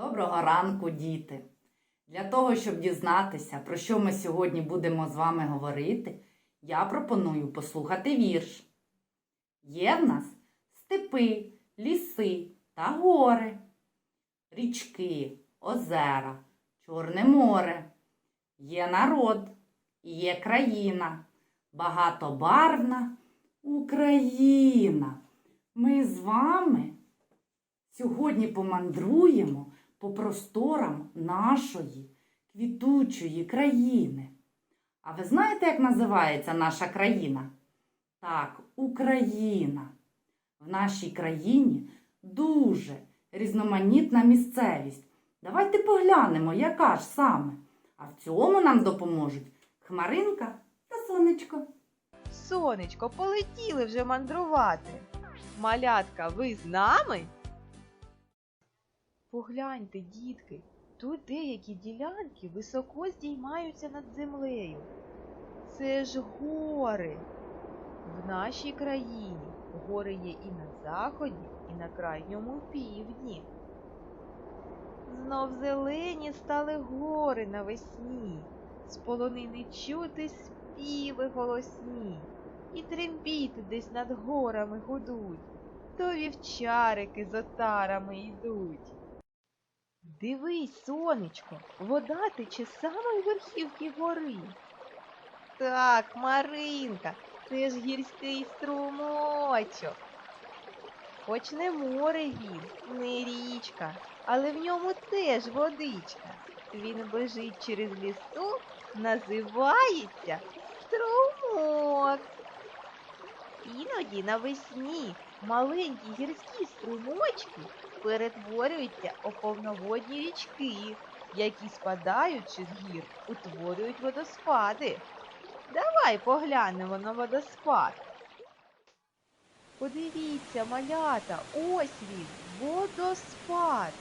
Доброго ранку, діти! Для того, щоб дізнатися, про що ми сьогодні будемо з вами говорити, я пропоную послухати вірш. Є в нас степи, ліси та гори, річки, озера, Чорне море. Є народ, є країна, багатобарвна Україна. Ми з вами сьогодні помандруємо по просторам нашої квітучої країни. А ви знаєте, як називається наша країна? Так, Україна. В нашій країні дуже різноманітна місцевість. Давайте поглянемо, яка ж саме. А в цьому нам допоможуть Хмаринка та сонечко. Сонечко, полетіли вже мандрувати. Малятка, ви з нами? Погляньте, дітки, тут деякі ділянки високо здіймаються над землею. Це ж гори. В нашій країні гори є і на заході, і на крайньому півдні. Знов зелені стали гори навесні, з полонини чути співи голосні, і трембіти десь над горами гудуть, то вівчарики з отарами йдуть. Дивись, сонечко, вода тече з самої верхівки гори. Так, Маринка, це ж гірський струмочок. Хоч не море він, не річка, але в ньому теж водичка. Він бежить через лісу, називається струмок. Іноді навесні маленькі гірські струмочки перетворюються у повноводні річки, які спадаючи з гір, утворюють водоспади. Давай поглянемо на водоспад. Подивіться, малята, ось він, водоспад.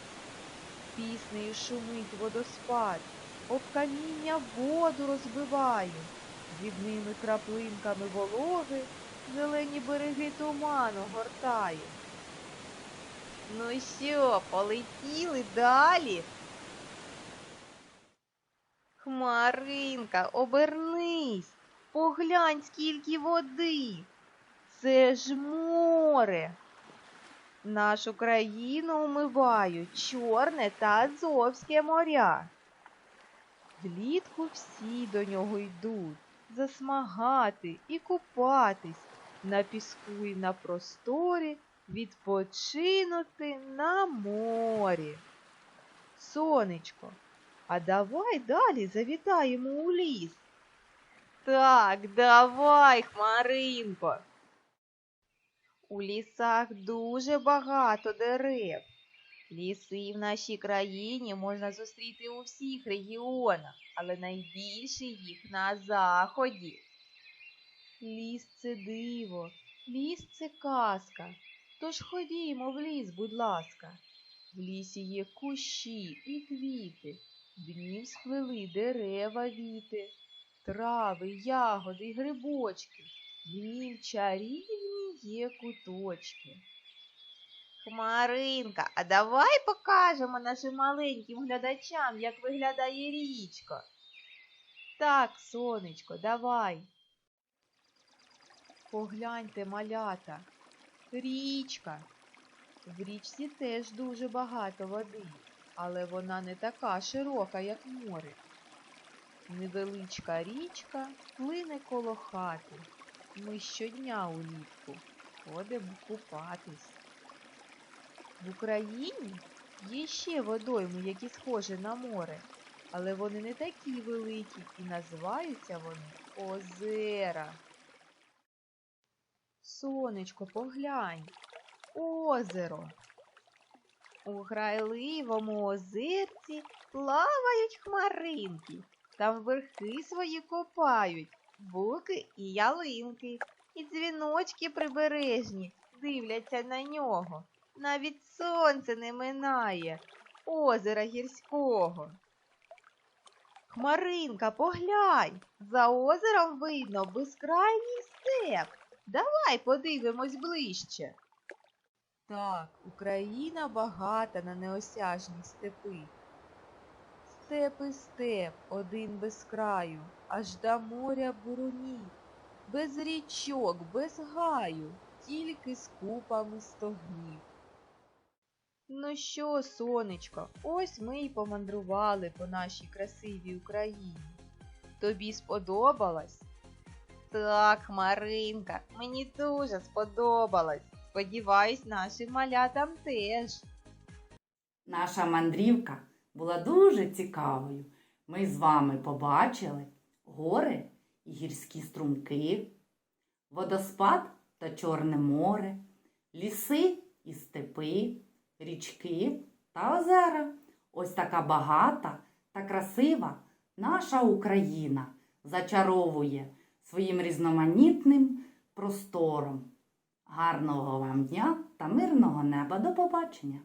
Піснею шумить водоспад, об каміння воду розбиває, дрібними краплинками вологи зелені береги туману гортає. Ну що, полетіли далі? Хмаринка, обернись, поглянь, скільки води. Це ж море. Нашу країну умивають Чорне та Азовське моря. Влітку всі до нього йдуть засмагати і купатись на піску і на просторі, відпочинути на морі. Сонечко, а давай далі завітаємо у ліс. Так, давай, Хмаринко. У лісах дуже багато дерев. Ліси в нашій країні можна зустріти у всіх регіонах, але найбільше їх на заході. Ліс це диво, ліс це казка. Тож ходімо в ліс, будь ласка. В лісі є кущі і квіти, в нім схвели дерева віти, трави, ягоди й грибочки, в нім чарівні є куточки. Хмаринка, а давай покажемо нашим маленьким глядачам, як виглядає річка. Так, сонечко, давай. Погляньте, малята, річка. В річці теж дуже багато води, але вона не така широка, як море. Невеличка річка плине коло хати. Ми щодня улітку ходимо купатись. В Україні є ще водойми, які схожі на море, але вони не такі великі і називаються вони озера. Сонечко, поглянь, озеро. У грайливому озерці плавають хмаринки, там верхи свої копають, буки і ялинки, і дзвіночки прибережні дивляться на нього. Навіть сонце не минає озера гірського. Хмаринка, поглянь, за озером видно безкрайній степ. Давай подивимось ближче. Так, Україна багата на неосяжні степи. Степи степ, один без краю, аж до моря буруні, без річок, без гаю, тільки з купами стогнів. Ну що, сонечко, ось ми й помандрували по нашій красивій Україні. Тобі сподобалось? Так, Маринка, мені дуже сподобалось. Сподіваюсь, нашим малятам теж. Наша мандрівка була дуже цікавою. Ми з вами побачили гори і гірські струмки, водоспад та Чорне море, ліси і степи, річки та озера. Ось така багата та красива наша Україна зачаровує своїм різноманітним простором. Гарного вам дня та мирного неба. До побачення!